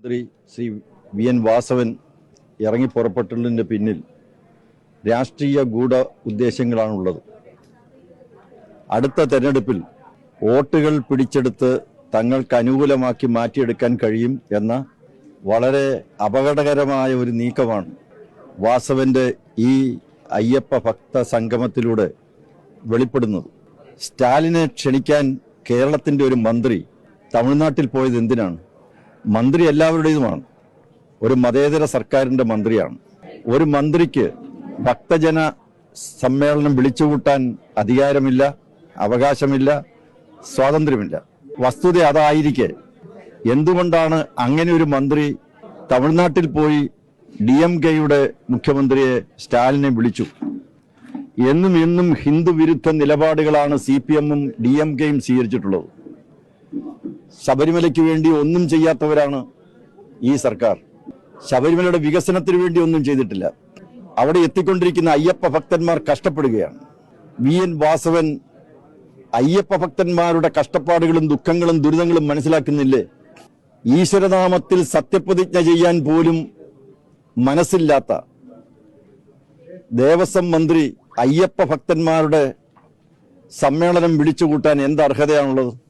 മന്ത്രി Shri V N Vasavan ഇറങ്ങി പുറപ്പെട്ടതിന്റെ പിന്നിൽ രാഷ്ട്രീയ ഗൂഢ ഉദ്ദേശങ്ങളാണുള്ളത്. അടുത്ത തെരഞ്ഞെടുപ്പിൽ വോട്ടുകൾ പിടിച്ചെടുത്ത് തങ്ങൾക്ക് അനുകൂലമാക്കി മാറ്റിയെടുക്കാൻ കഴിയും എന്ന വളരെ അപകടകരമായ ഒരു നീക്കമാണ് വാസവന്റെ ഈ അയ്യപ്പ ഭക്ത സംഗമത്തിലൂടെ വെളിപ്പെടുന്നത്. സ്റ്റാലിനെ ക്ഷണിക്കാൻ കേരളത്തിന്റെ ഒരു മന്ത്രി തമിഴ്നാട്ടിൽ പോയത് എന്തിനാണ്? മന്ത്രി എല്ലാവരുടേതുമാണ്. ഒരു മതേതര സർക്കാരിന്റെ മന്ത്രിയാണ്. ഒരു മന്ത്രിക്ക് ഭക്തജന സമ്മേളനം വിളിച്ചുകൂട്ടാൻ അധികാരമില്ല അവകാശമില്ല സ്വാതന്ത്ര്യമില്ല. വസ്തുത അതായിരിക്കെ. എന്തുകൊണ്ടാണ് അങ്ങനെ ഒരു മന്ത്രി തമിഴ്നാട്ടിൽ പോയി ഡി എം കെയുടെ മുഖ്യമന്ത്രിയെ സ്റ്റാലിനെ വിളിച്ചു? എന്നും എന്നും ഹിന്ദു വിരുദ്ധ നിലപാടുകളാണ് സി പി എമ്മും ഡി എം കെയും സ്വീകരിച്ചിട്ടുള്ളത്. ശബരിമലയ്ക്ക് വേണ്ടി ഒന്നും ചെയ്യാത്തവരാണ് ഈ സർക്കാർ. ശബരിമലയുടെ വികസനത്തിന് വേണ്ടി ഒന്നും ചെയ്തിട്ടില്ല. അവിടെ എത്തിക്കൊണ്ടിരിക്കുന്ന അയ്യപ്പ ഭക്തന്മാർ കഷ്ടപ്പെടുകയാണ്. വി. എൻ. വാസവൻ അയ്യപ്പ ഭക്തന്മാരുടെ കഷ്ടപ്പാടുകളും ദുഃഖങ്ങളും ദുരിതങ്ങളും മനസ്സിലാക്കുന്നില്ലേ? ഈശ്വരനാമത്തിൽ സത്യപ്രതിജ്ഞ ചെയ്യാൻ പോലും മനസ്സില്ലാത്ത ദേവസ്വം മന്ത്രി അയ്യപ്പ ഭക്തന്മാരുടെ സമ്മേളനം വിളിച്ചുകൂട്ടാൻ എന്ത് അർഹതയാണുള്ളത്?